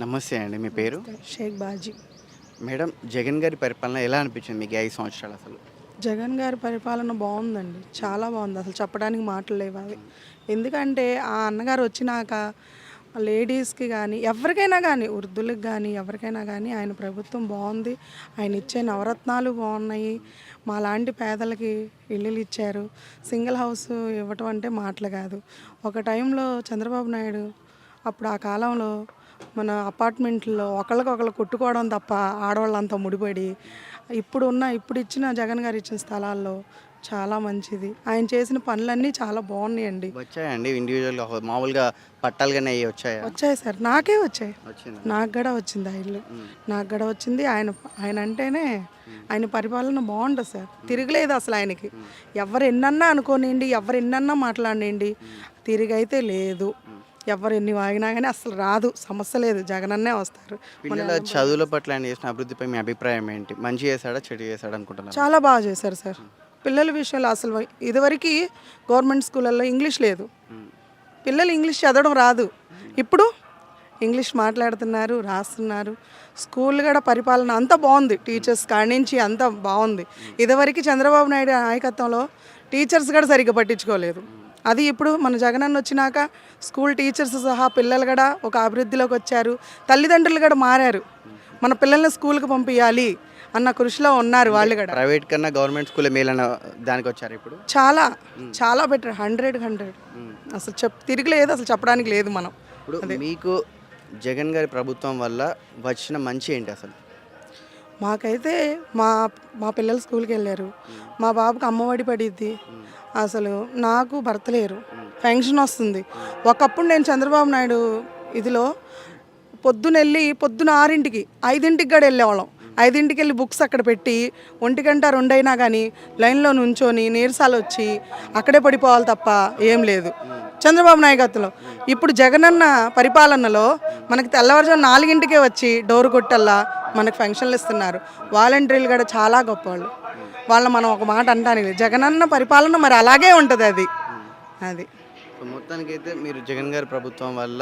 నమస్తే అండి మీ పేరు? షేక్ బాజీ. మేడం జగన్ గారి పరిపాలన ఎలా అనిపించింది మీకు ఐదు సంవత్సరాలు అసలు? జగన్ గారి పరిపాలన బాగుందండి చాలా బాగుంది. అసలు చెప్పడానికి మాటలు లేవు అవి. ఎందుకంటే ఆ అన్నగారు వచ్చినాక లేడీస్కి కానీ ఎవరికైనా కానీ వృద్ధులకు కానీ ఎవరికైనా కానీ ఆయన ప్రభుత్వం బాగుంది. ఆయన ఇచ్చే నవరత్నాలు బాగున్నాయి. మా లాంటి పేదలకి ఇల్లులు ఇచ్చారు. సింగిల్ హౌస్ ఇవ్వటం అంటే మాటలు కాదు. ఒక టైంలో చంద్రబాబు నాయుడు అప్పుడు ఆ కాలంలో మన అపార్ట్మెంట్లో ఒకళ్ళకొకళ్ళు కొట్టుకోవడం తప్ప ఆడవాళ్ళంతా ముడిపడి ఇప్పుడు ఉన్న ఇప్పుడు ఇచ్చిన జగన్ గారు ఇచ్చిన స్థలాల్లో చాలా మంచిది. ఆయన చేసిన పనులన్నీ చాలా బాగున్నాయండి. వచ్చాయండి ఇండివిజువల్గా మామూలుగా పట్టాలుగానే అయ్యి వచ్చాయా? వచ్చాయి సార్. నాకే వచ్చాయి. నాకు కూడా వచ్చింది ఆ ఇల్లు. నాకు కూడా వచ్చింది. ఆయన ఆయన అంటేనే ఆయన పరిపాలన బాగుంటుంది సార్. తిరగలేదు అసలు ఆయనకి. ఎవరు ఎన్నన్నా అనుకోనివ్వండి ఎవరు ఎన్నన్నా మాట్లాడినండి తిరిగైతే లేదు. ఎవరు ఎన్ని వాగినా కానీ అసలు రాదు. సమస్య లేదు. జగనన్నే వస్తారు. పిల్లల చదువుల పట్ల ఆయన చేసిన అభివృద్ధిపై మీ అభిప్రాయం ఏంటి? మంచి చేశాడా? చెడు చేశాడా అనుకుంటున్నారు? చాలా బాగా చేశారు సార్. పిల్లల విషయంలో అసలు ఇదివరకు గవర్నమెంట్ స్కూళ్ళల్లో ఇంగ్లీష్ లేదు. పిల్లలు ఇంగ్లీష్ చదవడం రాదు. ఇప్పుడు ఇంగ్లీష్ మాట్లాడుతున్నారు రాస్తున్నారు. స్కూల్ కూడా పరిపాలన అంతా బాగుంది. టీచర్స్ కాడి నుంచి అంతా బాగుంది. ఇదివరకు చంద్రబాబు నాయుడు నాయకత్వంలో టీచర్స్ కూడా సరిగ్గా పట్టించుకోలేదు. అది ఇప్పుడు మన జగనన్న వచ్చినాక స్కూల్ టీచర్స్ సహా పిల్లలు కూడా ఒక అభివృద్ధిలోకి వచ్చారు. తల్లిదండ్రులు కూడా మారారు. మన పిల్లల్ని స్కూల్కి పంపించాలి అన్న కృషిలో ఉన్నారు వాళ్ళు కూడా. ప్రైవేట్ కన్నా గవర్నమెంట్ స్కూల్ మేలన్న దానికి వచ్చారు ఇప్పుడు? చాలా చాలా బెటర్ హండ్రెడ్ హండ్రెడ్ అసలు చెప్ తిరగలేదు అసలు చెప్పడానికి లేదు మనం. ఇప్పుడు మీకు జగన్ గారి ప్రభుత్వం వల్ల వచ్చిన మంచి ఏంటి అసలు? మాకైతే మా మా పిల్లలు స్కూల్కి వెళ్ళారు. మా బాబుకి అమ్మఒడి పడిద్ది. అసలు నాకు భర్త లేరు. పెన్షన్ వస్తుంది. ఒకప్పుడు నేను చంద్రబాబు నాయుడు ఇదిలో పొద్దున వెళ్ళి పొద్దున ఆరింటికి ఐదింటికి కూడా వెళ్ళేవాళ్ళం. ఐదింటికి వెళ్ళి బుక్స్ అక్కడ పెట్టి ఒంటి గంట రెండైనా కానీ లైన్లో నుంచొని నీరసాలు వచ్చి అక్కడే పడిపోవాలి తప్ప ఏం లేదు. చంద్రబాబు నాయకత్వంలో ఇప్పుడు జగనన్న పరిపాలనలో మనకి తెల్లవారుజాము నాలుగింటికే వచ్చి డోర్ కొట్టల్లా మనకు ఫంక్షన్లు ఇస్తున్నారు. వాలంటీర్లు కూడా చాలా గొప్పవాళ్ళు. వాళ్ళ మనం ఒక మాట అంటానికి లేదు. జగనన్న పరిపాలన మరి అలాగే ఉంటుంది అది. అది. సో మొత్తానికైతే మీరు జగన్ గారి ప్రభుత్వం వల్ల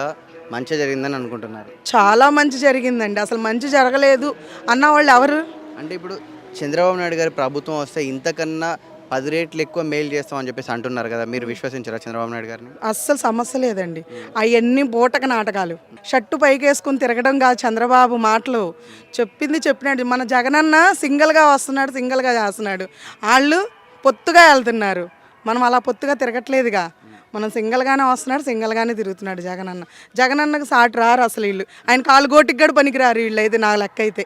మంచి జరిగిందని అనుకుంటున్నారు. చాలా మంచి జరిగిందండి. అసలు మంచి జరగలేదు అన్న వాళ్ళు ఎవరు? అంటే ఇప్పుడు చంద్రబాబు నాయుడు గారి ప్రభుత్వం వస్తే ఇంతకన్నా పది రేట్లు ఎక్కువ మెయిల్ చేస్తామని చెప్పేసి అంటున్నారు కదా మీరు విశ్వసించారా చంద్రబాబు నాయుడు గారిని? అస్సలు సమస్య లేదండి. అవన్నీ బూటక నాటకాలు. షట్టు పైకేసుకుని తిరగడం కాదు చంద్రబాబు మాటలు. చెప్పింది చెప్పినాడు మన జగనన్న సింగిల్గా వస్తున్నాడు సింగిల్గా చేస్తున్నాడు. వాళ్ళు పొత్తుగా వెళ్తున్నారు. మనం అలా పొత్తుగా తిరగట్లేదుగా. మనం సింగిల్గానే వస్తున్నాడు సింగిల్గానే తిరుగుతున్నాడు జగనన్న. జగనన్నకు సాటి రారు అసలు వీళ్ళు. ఆయన కాలు గోటికి కూడా పనికిరారు వీళ్ళు అయితే నా లెక్క అయితే.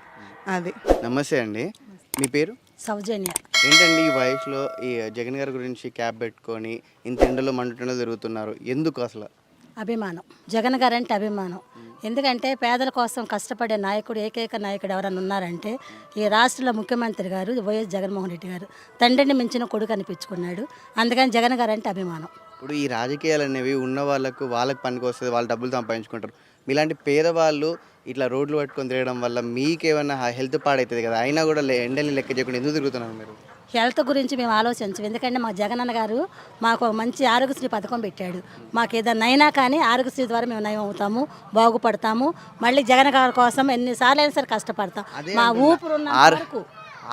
అది. నమస్తే అండి. మీ పేరు? సౌజన్య. ఏంటండి ఈ వయసులో ఈ జగన్ గారి గురించి క్యాబ్ పెట్టుకొని ఇంత ఎండలో మండుటలో తిరుగుతున్నారు ఎందుకు అసలు? అభిమానం. జగన్ గారు అంటే అభిమానం. ఎందుకంటే పేదల కోసం కష్టపడే నాయకుడు ఏకైక నాయకుడు ఎవరైనా ఉన్నారంటే ఈ రాష్ట్రంలో ముఖ్యమంత్రి గారు వైఎస్ జగన్మోహన్ రెడ్డి గారు. తండ్రిని మించిన కొడుకు అనిపించుకున్నాడు. అందుకని జగన్ గారు అంటే అభిమానం. ఇప్పుడు ఈ రాజకీయాలు అనేవి ఉన్న వాళ్ళకు వాళ్ళకి పనికి వస్తుంది వాళ్ళు డబ్బులు సంపాదించుకుంటారు. మీలాంటి పేదవాళ్ళు ఇట్లా రోడ్లు పట్టుకొని తిరగడం వల్ల మీకేమైనా హెల్త్ పాడవుతుంది కదా? అయినా కూడా ఎండని లెక్క చేయకుండా ఎందుకు తిరుగుతున్నారు మీరు? హెల్త్ గురించి మేము ఆలోచించం. ఎందుకంటే మా జగనన్న గారు మాకు మంచి ఆరోగ్యశ్రీ పథకం పెట్టాడు. మాకు ఏదైనా అయినా కానీ ఆరోగ్యశ్రీ ద్వారా మేము నయం అవుతాము బాగుపడతాము. మళ్ళీ జగన్ గారి కోసం ఎన్నిసార్లు అయినా సరే కష్టపడతాం. మా ఊపిరి ఉన్న వరకు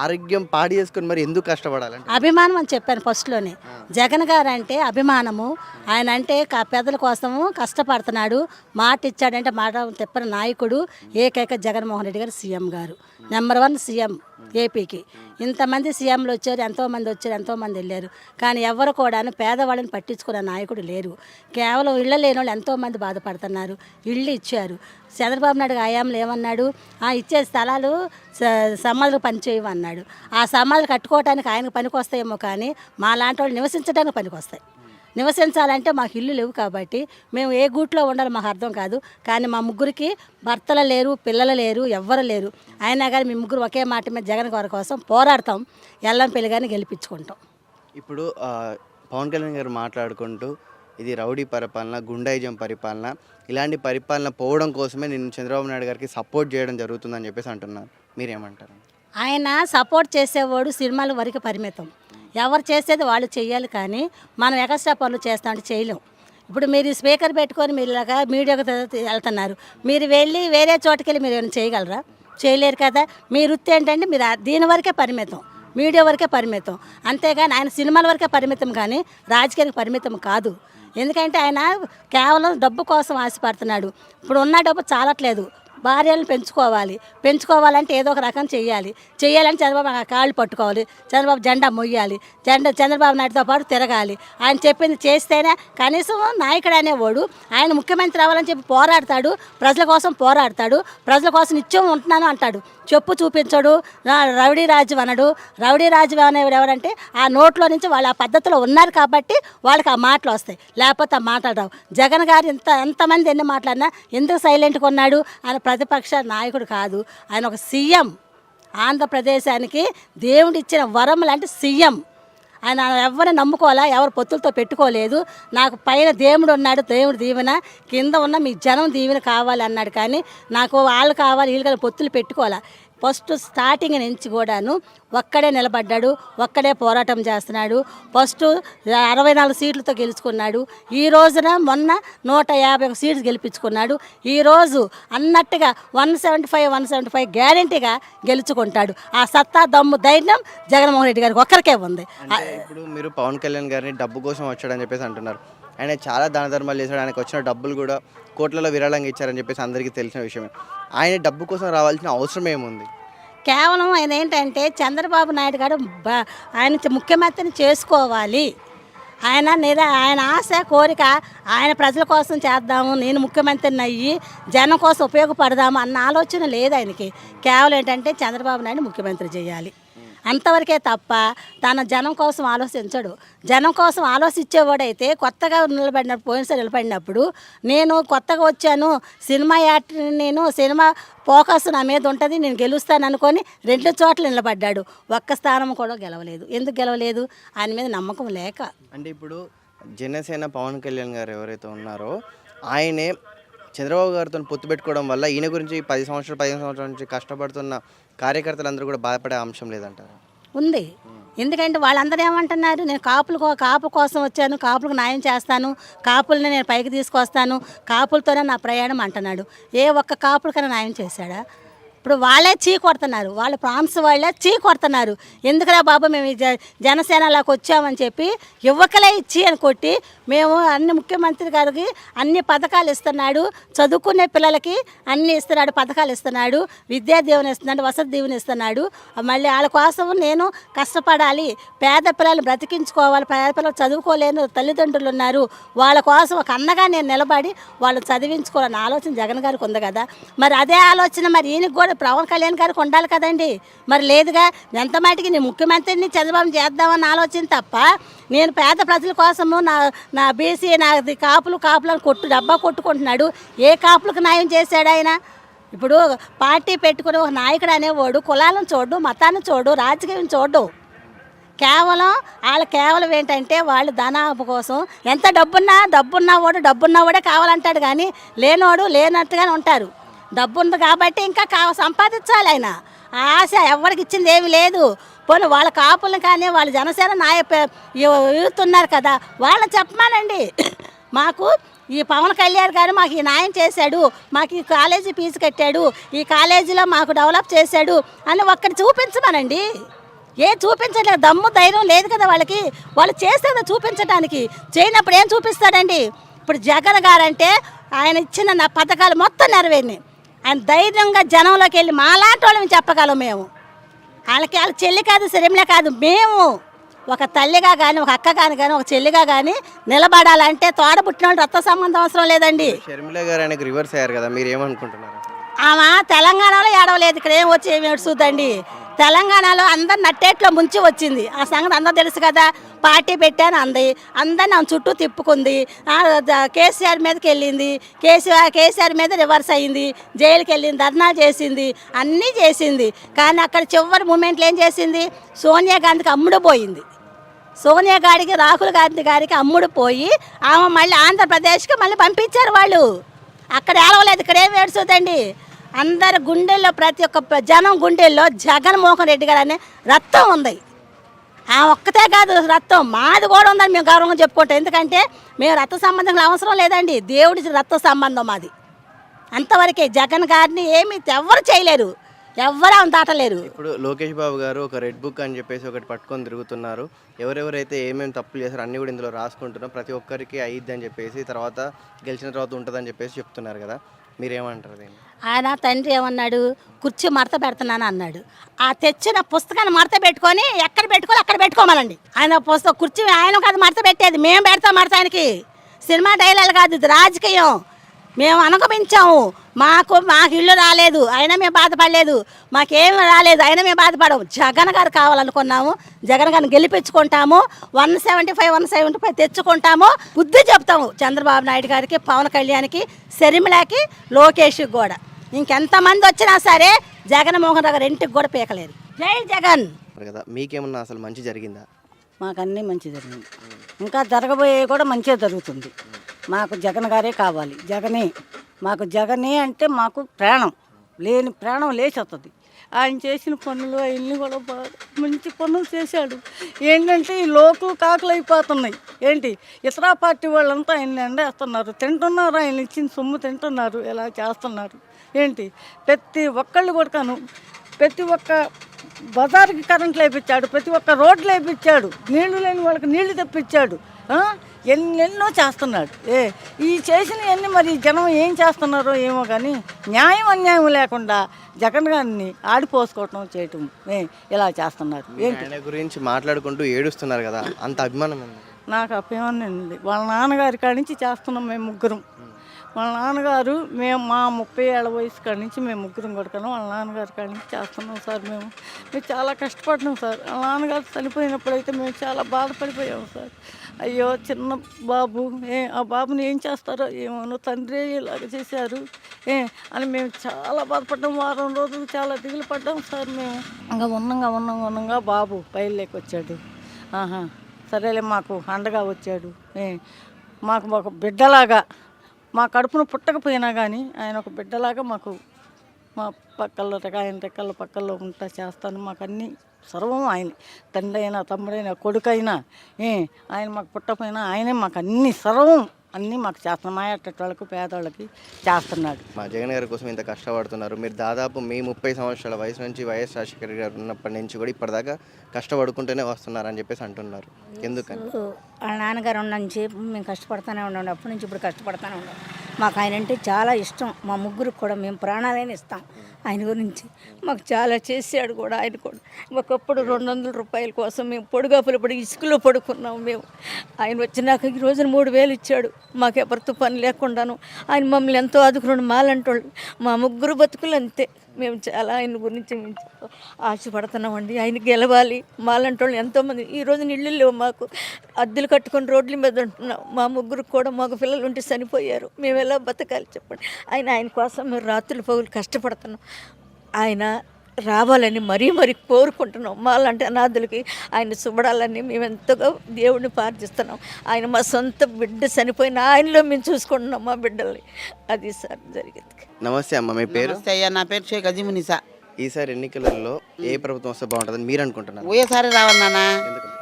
ఆరోగ్యం పాడు చేసుకొని మరి ఎందుకు కష్టపడాలంటే అభిమానం అని చెప్పాను ఫస్ట్లోనే జగన్ గారు అంటే అభిమానము. ఆయన అంటే పేదల కోసము కష్టపడుతున్నాడు. మాట ఇచ్చాడంటే మాట తెప్పని నాయకుడు ఏకైక జగన్మోహన్ రెడ్డి గారు సీఎం గారు. Number one CM. ఏపీకి. ఇంతమంది సీఎంలు వచ్చారు ఎంతోమంది వచ్చారు ఎంతోమంది వెళ్ళారు. కానీ ఎవరు కూడాను పేదవాళ్ళని పట్టించుకున్న నాయకుడు లేరు. కేవలం ఇళ్ళ లేని వాళ్ళు ఎంతోమంది బాధపడుతున్నారు. ఇళ్ళు ఇచ్చారు. చంద్రబాబు నాయుడు ఆయాంలో ఏమన్నాడు? "ఆ, ఇచ్చే స్థలాలు స- సమాధులు పనిచేయవు ఆ సమాధులు కట్టుకోవడానికి ఆయనకు పనికొస్తాయేమో కానీ మా లాంటి వాళ్ళు నివసించడానికి పనికొస్తాయి. నివసించాలంటే మాకు ఇల్లు లేవు కాబట్టి మేము ఏ గూట్లో ఉండాలో మాకు అర్థం కాదు. కానీ మా ముగ్గురికి భర్తలు లేరు పిల్లలు లేరు ఎవ్వరు లేరు. అయినా కానీ మీ ముగ్గురు ఒకే మాట మీద జగన్ గారి కోసం పోరాడతాం. ఎల్లం పెళ్ళిగాని గెలిపించుకుంటాం. ఇప్పుడు పవన్ కళ్యాణ్ గారు మాట్లాడుకుంటూ ఇది రౌడీ పరిపాలన గుండాయిజం పరిపాలన ఇలాంటి పరిపాలన పోవడం కోసమే నేను చంద్రబాబు నాయుడు గారికి సపోర్ట్ చేయడం జరుగుతుందని చెప్పేసి అంటున్నారు. మీరేమంటారు? ఆయన సపోర్ట్ చేసేవాడు సినిమాల వరకు పరిమితం. ఎవరు చేసేది వాళ్ళు చేయాలి కానీ మనం ఎక్స్ట్రా పనులు చేస్తామంటే చేయలేం. ఇప్పుడు మీరు స్పీకర్ పెట్టుకొని మీరు ఇలాగా మీడియాకు వెళ్తున్నారు. మీరు వెళ్ళి వేరే చోటుకి వెళ్ళి మీరు ఏమైనా చేయగలరా? చేయలేరు కదా. మీ వృత్తి ఏంటంటే మీరు దీని వరకే పరిమితం. మీడియా వరకే పరిమితం. అంతేగాని ఆయన సినిమాల వరకే పరిమితం కానీ రాజకీయానికి పరిమితం కాదు. ఎందుకంటే ఆయన కేవలం డబ్బు కోసం ఆశపడుతున్నాడు. ఇప్పుడు ఉన్న డబ్బు చాలట్లేదు. భార్యలను పెంచుకోవాలి. పెంచుకోవాలంటే ఏదో ఒక రకం చేయాలి చేయాలంటే చంద్రబాబు ఆ కాళ్ళు పట్టుకోవాలి. చంద్రబాబు జెండా మొయ్యాలి. జెండా చంద్రబాబు నాయుడుతో పాటు తిరగాలి. ఆయన చెప్పింది చేస్తేనే కనీసం నాయకుడు అనేవాడు ఆయన ముఖ్యమంత్రి అవ్వాలని చెప్పి పోరాడతాడు ప్రజల కోసం పోరాడతాడు ప్రజల కోసం నిత్యం ఉంటున్నాను అంటాడు. చెప్పు చూపించడు రౌడీ రాజు అనడు. రౌడీ రాజు అనేవాడు ఎవరంటే ఆ నోట్లో నుంచి వాళ్ళు ఆ పద్ధతిలో ఉన్నారు కాబట్టి వాళ్ళకి ఆ మాటలు వస్తాయి. లేకపోతే ఆ మాటలు రావు. జగన్ గారు ఇంత ఎంతమంది ఎన్ని మాట్లాడినా ఎందుకు సైలెంట్గా ఉన్నాడు అని ప్రతిపక్ష నాయకుడు కాదు. ఆయన ఒక సీఎం. ఆంధ్రప్రదేశానికి దేవుడు ఇచ్చిన వరం లాంటి సీఎం. ఆయన ఎవరిని నమ్ముకోవాలా ఎవరు పొత్తులతో పెట్టుకోలేదు. నాకు పైన దేవుడు ఉన్నాడు దేవుడు దీవెన. కింద ఉన్న మీ జనం దీవెన కావాలి అన్నాడు కానీ నాకు వాళ్ళు కావాలి వీళ్ళు కావాలి పొత్తులు పెట్టుకోవాలా. ఫస్ట్ స్టార్టింగ్ నుంచి కూడాను ఒక్కడే నిలబడ్డాడు ఒక్కడే పోరాటం చేస్తున్నాడు. ఫస్ట్ అరవై నాలుగు సీట్లతో గెలుచుకున్నాడు. ఈ రోజున మొన్న నూట యాభై ఒక సీట్లు గెలిపించుకున్నాడు. ఈరోజు అన్నట్టుగా one seventy five one seventy five గ్యారంటీగా గెలుచుకుంటాడు. ఆ సత్తా దమ్ము ధైర్యం జగన్మోహన్ రెడ్డి గారికి ఒక్కరికే ఉంది. ఇప్పుడు మీరు పవన్ కళ్యాణ్ గారిని డబ్బు కోసం వచ్చాడని చెప్పేసి అంటున్నారు. ఆయన చాలా దాన ధర్మాలు చేశాడు. ఆయనకు వచ్చిన డబ్బులు కూడా కోట్లలో విరాళంగా ఇచ్చారని చెప్పేసి అందరికీ తెలిసిన విషయమే. ఆయన డబ్బు కోసం రావాల్సిన అవసరం ఏముంది? కేవలం ఆయన ఏంటంటే చంద్రబాబు నాయుడు గారు బ- ఆయన ముఖ్యమంత్రిని చేసుకోవాలి. ఆయన నిర ఆయన ఆశ కోరిక ఆయన ప్రజల కోసం చేద్దాము నేను ముఖ్యమంత్రిని అయ్యి జనం కోసం ఉపయోగపడదాము అన్న ఆలోచన లేదు ఆయనకి. కేవలం ఏంటంటే చంద్రబాబు నాయుడు ముఖ్యమంత్రి చేయాలి. అంతవరకే తప్ప తన జనం కోసం ఆలోచించడు. జనం కోసం ఆలోచించేవాడైతే కొత్తగా నిలబడినప్పుడు పోయినసారి నిలబడినప్పుడు నేను కొత్తగా వచ్చాను సినిమా యాక్టర్ నేను సినిమా ఫోకస్ నా మీద ఉంటుంది నేను గెలుస్తాను అనుకొని రెండు చోట్ల నిలబడ్డాడు. ఒక్క స్థానం కూడా గెలవలేదు. ఎందుకు గెలవలేదు? ఆయన మీద నమ్మకం లేక. అంటే ఇప్పుడు జనసేన పవన్ కళ్యాణ్ గారు ఎవరైతే ఉన్నారో ఆయనే చంద్రబాబు గారితో పొత్తు పెట్టుకోవడం వల్ల ఈయన గురించి పది సంవత్సరాలు పదిహేను సంవత్సరాల నుంచి కష్టపడుతున్న కార్యకర్తలందరూ కూడా బాధపడే అంశం లేదంటారు? ఉంది. ఎందుకంటే వాళ్ళందరూ ఏమంటున్నారు నేను కాపులు కో- కాపు కోసం వచ్చాను కాపులకు న్యాయం చేస్తాను కాపుల్ని నేను పైకి తీసుకొస్తాను కాపులతోనే నా ప్రయాణం అంటున్నాడు. ఏ ఒక్క కాపులకైనా న్యాయం చేశాడా? ఇప్పుడు వాళ్ళే చీ కొడుతున్నారు. వాళ్ళ ప్రాంస్ వాళ్ళే చీ కొడుతున్నారు. ఎందుకురా బాబు మేము జనసేనలోకి వచ్చామని చెప్పి యువకులే ఇచ్చి అని కొట్టి మేము అన్ని ముఖ్యమంత్రి గారికి అన్ని పథకాలు ఇస్తున్నాడు. చదువుకునే పిల్లలకి అన్ని ఇస్తున్నాడు పథకాలు ఇస్తున్నాడు. విద్యా దీవెన ఇస్తున్నాడు వసతి దీవెన ఇస్తున్నాడు. మళ్ళీ వాళ్ళ కోసం నేను కష్టపడాలి. పేద పిల్లలు బ్రతికించుకోవాలి. పేద పిల్లలు చదువుకోలేని తల్లిదండ్రులు ఉన్నారు. వాళ్ళ కోసం ఒక అన్నగా నేను నిలబడి వాళ్ళు చదివించుకోవాలన్న ఆలోచన జగన్ గారికి ఉంది కదా. మరి అదే ఆలోచన మరి ఈయనకి కూడా పవన్ కళ్యాణ్ గారికి ఉండాలి కదండి. మరి లేదుగా ఎంత మటుకి నేను ముఖ్యమంత్రిని చంద్రబాబు చేద్దామని ఆలోచన తప్ప నేను పేద ప్రజల కోసము నా నా బీసీ నాది కాపులు కాపులను కొట్టు డబ్బా కొట్టుకుంటున్నాడు. ఏ కాపులకు న్యాయం చేశాడు ఆయన? ఇప్పుడు పార్టీ పెట్టుకుని ఒక నాయకుడు అనేవాడు కులాలను చూడు మతాన్ని చూడు రాజకీయం చూడు. కేవలం వాళ్ళ కేవలం ఏంటంటే వాళ్ళు ధనాభ కోసం ఎంత డబ్బున్నా డబ్బున్నా వాడు డబ్బున్నా వాడే కావాలంటాడు కానీ లేనోడు లేనట్టుగానే ఉంటారు. డబ్బు ఉంది కాబట్టి ఇంకా కా సంపాదించాలి ఆయన. ఆ ఆశ ఎవరికి ఇచ్చింది ఏమి లేదు. పోనీ వాళ్ళ కాపులను కానీ వాళ్ళ జనసేన నాయ ఉన్నారు కదా వాళ్ళని చెప్పమానండి. మాకు ఈ పవన్ కళ్యాణ్ గారు మాకు ఈ న్యాయం చేశాడు మాకు ఈ కాలేజీ ఫీజు కట్టాడు ఈ కాలేజీలో మాకు డెవలప్ చేశాడు అని ఒక్కటి చూపించమనండి. ఏ చూపించలేదు దమ్ము ధైర్యం లేదు కదా వాళ్ళకి. వాళ్ళు చేస్తే చూపించడానికి చేయనప్పుడు ఏం చూపిస్తాడండి? ఇప్పుడు జగన్ గారంటే ఆయన ఇచ్చిన నా పథకాలు మొత్తం నెరవేరినాయి. ఆయన ధైర్యంగా జనంలోకి వెళ్ళి మాలాంటి వాళ్ళని చెప్పగలం మేము. వాళ్ళకి వాళ్ళ చెల్లి కాదు శరీరంలో కాదు మేము ఒక తల్లిగా కానీ ఒక అక్క కానీ కానీ ఒక చెల్లిగా కానీ నిలబడాలంటే తోడ పుట్టిన రక్త సంబంధం అవసరం లేదండి. షర్మిల గారు ఆయనకు రివర్స్ అయ్యారు కదా మీరు ఏమనుకుంటున్నారు? ఆమె తెలంగాణలో ఏడవలేదు ఇక్కడ ఏం వచ్చి ఏమి ఏడుస్తుందండి? తెలంగాణలో అందరు నట్టేట్లో ముంచి వచ్చింది. ఆ సంగతి అందరూ తెలుసు కదా. పార్టీ పెట్టాను అంది. అందరిని ఆమె చుట్టూ తిప్పుకుంది. కేసీఆర్ మీదకి వెళ్ళింది. కేసీఆర్ కేసీఆర్ మీద రివర్స్ అయ్యింది జైలుకి వెళ్ళింది. ధర్నా చేసింది. అన్నీ చేసింది. కానీ అక్కడ చివరి మూమెంట్లు ఏం చేసింది? సోనియా గాంధీకి అమ్ముడు పోయింది. సోనియా గారికి రాహుల్ గాంధీ గారికి అమ్ముడు పోయి ఆమె మళ్ళీ ఆంధ్రప్రదేశ్కి మళ్ళీ పంపించారు వాళ్ళు. అక్కడ ఏడవలేదు. ఇక్కడ ఏం ఏడుస్తుందండి? అందరి గుండెల్లో ప్రతి ఒక్క జనం గుండెల్లో జగన్మోహన్ రెడ్డి గారు అనే రక్తం ఉంది. ఆ ఒక్కతే కాదు రక్తం. మాది కూడా ఉందని మేము గౌరవంగా చెప్పుకుంటాం. ఎందుకంటే మేము రక్త సంబంధం అవసరం లేదండి. దేవుడి రక్త సంబంధం మాది. అంతవరకే జగన్ గారిని ఏమి ఎవ్వరు చేయలేరు. ఎవ్వరు ఆమె దాటలేరు. ఇప్పుడు లోకేష్ బాబు గారు ఒక రెడ్ బుక్ అని చెప్పేసి ఒకటి పట్టుకొని తిరుగుతున్నారు. ఎవరెవరైతే ఏమేమి తప్పులు చేశారు అన్ని కూడా ఇందులో రాసుకుంటున్నారు ప్రతి ఒక్కరికి అయ్యిద్ది అని చెప్పేసి తర్వాత గెలిచిన తర్వాత ఉంటుందని చెప్పేసి చెప్తున్నారు కదా. మీరేమంటారు దీన్ని? ఆయన తండ్రి ఏమన్నాడు? కుర్చీ మడత పెడుతున్నాను అన్నాడు. ఆ తెచ్చిన పుస్తకాన్ని మడత పెట్టుకొని ఎక్కడ పెట్టుకోవాలి అక్కడ పెట్టుకోమనండి. ఆయన పుస్తకం కుర్చీ ఆయన కాదు మడత పెట్టేది. మేము పెడతాం మడత ఆయనకి. సినిమా డైలాగ్ కాదు ఇది రాజకీయం. మేము అనుగమించాము. మాకు మాకు ఇల్లు రాలేదు అయినా మేము బాధపడలేదు. మాకేం రాలేదు అయినా మేము బాధపడము. జగన్ గారు కావాలనుకున్నాము జగన్ గారిని గెలిపించుకుంటాము one seventy five one seventy five తెచ్చుకుంటాము. బుద్ధి చెప్తాము చంద్రబాబు నాయుడు గారికి పవన్ కళ్యాణ్కి శర్మిలకి లోకేష్ కూడా. ఇంకెంతమంది వచ్చినా సరే జగన్మోహన్ రావు గారు ఇంటికి కూడా పీకలేరు జై జగన్! కదా మీకేమన్నా అసలు మంచి జరిగిందా? మాకు అన్నీ మంచి జరిగింది. ఇంకా జరగబోయే కూడా మంచిగా జరుగుతుంది. మాకు జగన్ గారే కావాలి. జగనే. మాకు జగనే అంటే మాకు ప్రాణం. లేని ప్రాణం లేచొస్తుంది ఆయన చేసిన పనులు అవన్నీ కూడా బాగా మంచి పనులు చేశాడు. ఏంటంటే ఈ లోకులు కాకులు అయిపోతున్నాయి ఏంటి? ఇతర పార్టీ వాళ్ళంతా ఆయన ఎండేస్తున్నారు. తింటున్నారు ఆయన ఇచ్చిన సొమ్ము తింటున్నారు. ఇలా చేస్తున్నారు. ఏంటి? ప్రతి ఒక్కళ్ళు కొడతాను ప్రతి ఒక్క బజార్కి కరెంట్ లేపించాడు ప్రతి ఒక్క రోడ్లు వేయించాడు నీళ్ళు లేని వాళ్ళకి నీళ్ళు తెప్పించాడు ఎన్నెన్నో చేస్తున్నాడు. ఏ ఈ చేసినవన్నీ మరి జనం ఏం చేస్తున్నారో ఏమో కానీ న్యాయం అన్యాయం లేకుండా జగన్ గారిని ఆడిపోసుకోవటం చేయటం ఏ ఇలా చేస్తున్నారు. ఏంటి? ఆయన గురించి మాట్లాడుకుంటూ ఏడుస్తున్నారు కదా అంత అభిమానం ఉంది. నాకు అభిమానం ఉంది. వాళ్ళ నాన్నగారి కాడి నుంచి చేస్తున్నాం మేము ముగ్గురం. వాళ్ళ నాన్నగారు మేము మా ముప్పై ఏళ్ళ వయసు కాడి నుంచి మేము ముగ్గురం కొడుకున్నాం వాళ్ళ నాన్నగారి కాడి నుంచి చేస్తున్నాం సార్ మేము. మేము చాలా కష్టపడినాం సార్. వాళ్ళ నాన్నగారు చనిపోయినప్పుడైతే మేము చాలా బాధపడిపోయాం సార్. అయ్యో చిన్న బాబు ఏ ఆ బాబుని ఏం చేస్తారో ఏమో తండ్రి ఇలాగ చేశారు ఏ అని మేము చాలా బాధపడ్డాం. వారం రోజులు చాలా దిగులు పడ్డాం సార్ మేము. ఇంకా ఉన్నంగా ఉన్నంగా ఉన్నంగా బాబు బయలుదేకి వచ్చాడు ఆహా సరేలే మాకు అండగా వచ్చాడు ఏ మాకు ఒక బిడ్డలాగా మా కడుపును పుట్టకపోయినా కానీ ఆయన ఒక బిడ్డలాగా మాకు మా పక్కల్లో ఆయన రెక్కల పక్కల్లో ఉంటా చేస్తాను. మాకు అన్నీ సర్వం ఆయన. తండ్రి అయినా తమ్ముడైనా కొడుకైనా ఏ ఆయన మాకు పుట్టపోయినా ఆయనే మాకు అన్ని సర్వం అన్నీ మాకు చేస్తున్నాం మా వాళ్ళకి పేదవాళ్ళకి చేస్తున్నాడు. మా జగన్ గారి కోసం ఇంత కష్టపడుతున్నారు. మీరు దాదాపు మీ ముప్పై సంవత్సరాల వయసు నుంచి వైఎస్ రాజశేఖర గారు ఉన్నప్పటి నుంచి కూడా ఇప్పటిదాకా కష్టపడుకుంటూనే వస్తున్నారని చెప్పేసి అంటున్నారు. ఎందుకని? వాళ్ళ నాన్నగారు ఉన్న నుంచి మేము కష్టపడుతూనే ఉన్నాం. అప్పటి నుంచి ఇప్పుడు కష్టపడుతూనే ఉన్నాం. మాకు ఆయన అంటే చాలా ఇష్టం. మా ముగ్గురికి కూడా మేము ప్రాణాలైన ఇస్తాం. ఆయన గురించి. మాకు చాలా చేశాడు కూడా ఆయన కూడా. ఒకప్పుడు రెండు వందల రూపాయల కోసం మేము పొడుగాపులు పడి ఇసుకలో పడుకున్నాం మేము. ఆయన వచ్చినాక ఈ రోజున మూడు వేలు ఇచ్చాడు. మాకు ఎవరితో పని లేకుండాను. ఆయన మమ్మల్ని ఎంతో ఆదుకున్నాడు. మాలంటోళ్ళు మా ముగ్గురు బతుకులు అంతే. మేము చాలా ఆయన గురించి మేము ఆశపడుతున్నామండి. ఆయన గెలవాలి. మాలంటోళ్ళు ఎంతోమంది. ఈ రోజు ఇల్లు లేవు మాకు. అద్దెలు కట్టుకొని రోడ్ల మీద ఉంటున్నాం. మా ముగ్గురు కూడా మాకు పిల్లలు ఉంటే చనిపోయారు. మేము ఎలా బతకాలి చెప్పండి. ఆయన ఆయన కోసం మేము రాత్రులు పగులు కష్టపడుతున్నాం. ఆయన రావాలని మరీ మరీ కోరుకుంటున్నాం. మాలాంటి అనాథులకి ఆయన చూడాలని మేము ఎంతగా దేవుడిని ప్రార్థిస్తున్నాం. ఆయన మా సొంత బిడ్డ చనిపోయిన ఆయనలో మేము చూసుకుంటున్నాం మా బిడ్డల్ని. అది సార్ జరిగింది. నమస్తే అమ్మ మీ పేరు? నమస్తే అయ్యా నా పేరు షేక్ అజీమునిసా ఈసారి ఎన్నికలలో ఏ ప్రభుత్వం వస్తే బాగుంటుందని మీరు అనుకుంటున్నారు? ఓయేసారి రావాలి నాన్న.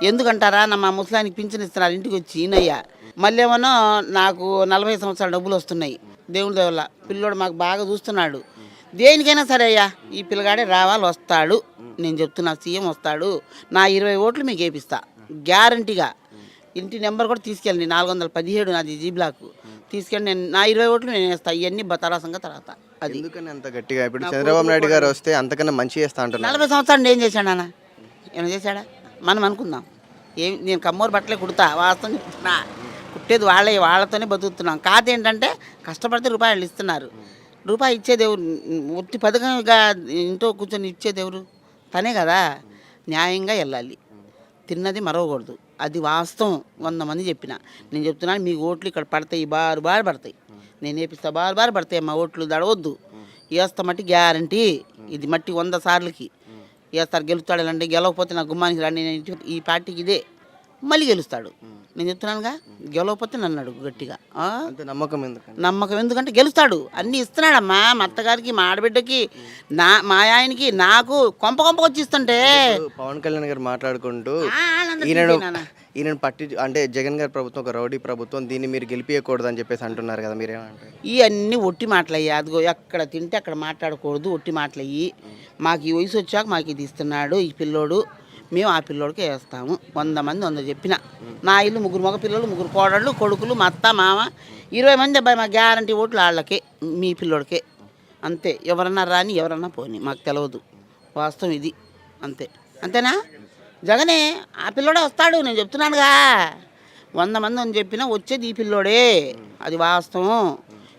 ఎందుకంటారా? నా మా ముసలానికి పింఛన్ ఇస్తున్నారు ఇంటికి వచ్చి ఈయనయ్యా. మళ్ళీ ఏమో నాకు నలభై సంవత్సరాల డబ్బులు వస్తున్నాయి దేవుడి వల్ల. పిల్లోడు మాకు బాగా చూస్తున్నాడు. దేనికైనా సరే అయ్యా ఈ పిల్లగాడే రావాలి వస్తాడు. నేను చెప్తున్నా సీఎం వస్తాడు. నా ఇరవై ఓట్లు మీకు వేపిస్తా. గ్యారంటీగా. ఇంటి నెంబర్ కూడా తీసుకెళ్ళండి. నాలుగు వందల పదిహేడు నాది జీ బ్లాక్. తీసుకెళ్ళి నేను నా ఇరవై ఓట్లు నేను వేస్తా. ఇవన్నీ బతరాసంగా తర్వాత. అది. ఎందుకని అంత గట్టిగా? ఇప్పుడు చంద్రబాబు నాయుడు గారు వస్తే అంతకన్నా మంచి చేస్తా అంటున్నారు. నలభై సంవత్సరాలు ఏం చేశాడు నాన్న. ఏమైనా చేశాడా? మనం అనుకుందాం. ఏం నేను కమ్మోరు బట్టలే కుడతా. వాస్తవం చెప్తున్నా. కుట్టేది వాళ్ళే వాళ్ళతోనే బతుకుతున్నాం. కాదు ఏంటంటే కష్టపడితే రూపాయలు ఇస్తున్నారు. రూపాయి ఇచ్చేది ఎవరు ఒట్టి పథకంగా ఇంట్లో కూర్చొని ఇచ్చేది ఎవరు తనే కదా. న్యాయంగా వెళ్ళాలి. తిన్నది మరవకూడదు. అది వాస్తవం. వంద మంది చెప్పిన. నేను చెప్తున్నాను మీ ఓట్లు ఇక్కడ పడతాయి బారు బారు పడతాయి. నేను వేపిస్తా బారు బారు పడతాయి మా ఓట్లు దడవద్దు వేస్తా మట్టి గ్యారంటీ. ఇది మట్టి వంద సార్లకి. వేస్తారు గెలుస్తాడు అంటే గెలవకపోతే నా గుమ్మానికి రండి. నేను ఈ పార్టీకి ఇదే. మళ్ళీ గెలుస్తాడు. నేను చెప్తున్నానుగా గెలవకపోతే నన్ను అడుగు గట్టిగా. నమ్మకం ఎందుకని నమ్మకం ఎందుకంటే గెలుస్తాడు. అన్నీ ఇస్తున్నాడమ్మా మా అత్తగారికి మా ఆడబిడ్డకి నా మా ఆయనకి నాకు కొంప కొంప వచ్చి ఇస్తుంటే పవన్ కళ్యాణ్ గారు మాట్లాడుకుంటూ ఈయనను? ఈయనను పట్టి అంటే జగన్ గారి ప్రభుత్వం ఒక రౌడీ ప్రభుత్వం దీన్ని మీరు గెలిపించకూడదు అని చెప్పేసి అంటున్నారు కదా మీరేమంటారు? ఇవన్నీ ఒట్టి మాటలయ్యి. అదిగో ఎక్కడ తింటే అక్కడ మాట్లాడకూడదు ఒట్టి మాటలయ్యి. మాకు ఈ వయసు వచ్చాక మాకు ఇది ఇస్తున్నాడు ఈ పిల్లోడు. మేము ఆ పిల్లోడికి వేస్తాము. వంద మంది వంద చెప్పిన. నా ఇల్లు ముగ్గురు మగ పిల్లలు ముగ్గురు కోడళ్ళు కొడుకులు మా అత్త మామ. ఇరవై మంది అబ్బాయి మా గ్యారంటీ ఓట్లు వాళ్ళకే మీ పిల్లోడికే. అంతే. ఎవరన్నా రాని ఎవరన్నా పోని. మాకు తెలియదు వాస్తవం ఇది. అంతే. అంతేనా? జగనే ఆ పిల్లోడే వస్తాడు. నేను చెప్తున్నానుగా. వంద మంది అని చెప్పినా వచ్చేది ఈ పిల్లోడే. అది వాస్తవం.